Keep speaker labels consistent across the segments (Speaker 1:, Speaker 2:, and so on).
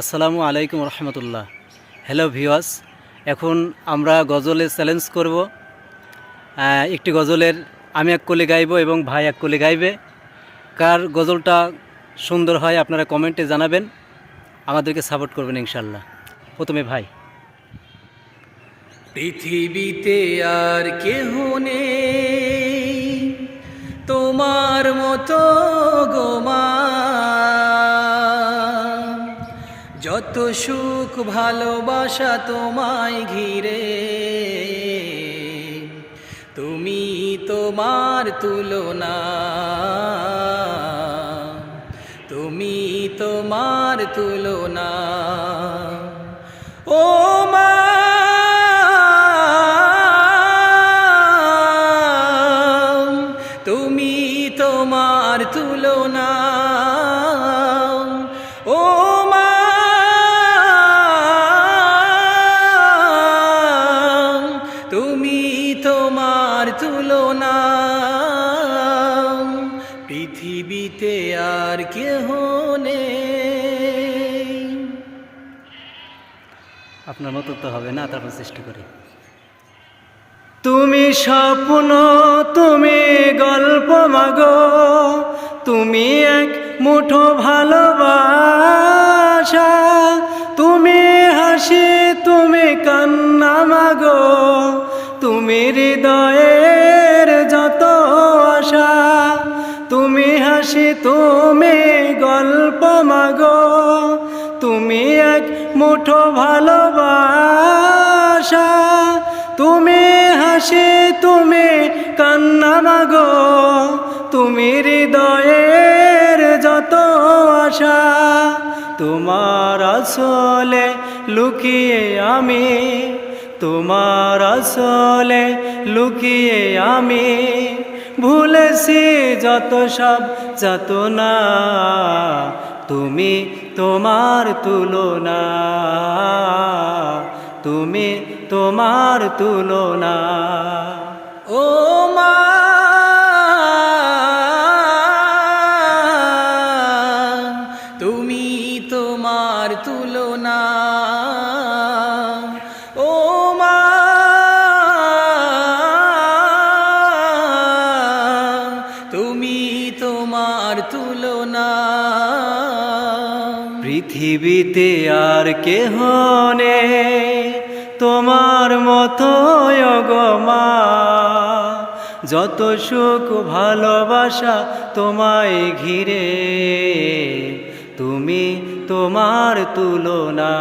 Speaker 1: আসসালামু আলাইকুম রহমতুল্লাহ। হ্যালো ভিওয়াস এখন আমরা গজলে চ্যালেঞ্জ করব। একটি গজলের আমি এক কলি গাইব এবং ভাই এক কলি গাইবে। কার গজলটা সুন্দর হয় আপনারা কমেন্টে জানাবেন। আমাদেরকে সাপোর্ট করবেন ইনশাল্লাহ প্রথমে ভাই।
Speaker 2: পৃথিবীতে আর কেহ নেই। তোমার মতো যত সুখ ভালোবাসা তোমায় ঘিরে, তুমি তোমার তুলনা, তুমি তোমার তুলনা। ও তুমি তোমার তুলনা। ও তোমার তুলনা পৃথিবীতে আর কেহ নেই।
Speaker 1: আপনার মতো তো হবে না তারপর চেষ্টা করি।
Speaker 2: তুমি স্বপ্ন তুমি গল্প মাগো তুমি এক মুঠো ভালোবাসা তুমি হাসি তুমি কান্না মাগো। তুমি হৃদয়ের যত আশা, তুমি হাসি, তুমি গল্প মাগো, তুমি এক মুঠো ভালোবাসা, তুমি হাসি, তুমি কান্না মাগো, তুমি হৃদয়ের যত আশা, তোমার আসলে লুকিয়ে আমি তোমার আসলে লুকিয়ে আমি ভুলেছি যত সব যত না তুমি তোমার তুলনা, তুমি তোমার তুলনা। ও মা পৃথিবীতে আর কেহ নেই। তোমার মতো গমা যত সুখ ভালোবাসা তোমায় ঘিরে, তুমি তোমার তুলনা।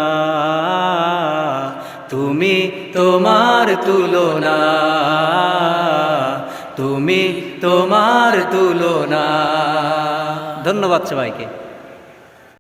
Speaker 2: তুমি তোমার তুলনা। তুমি তোমার তুলনা।
Speaker 1: ধন্যবাদ সবাইকে।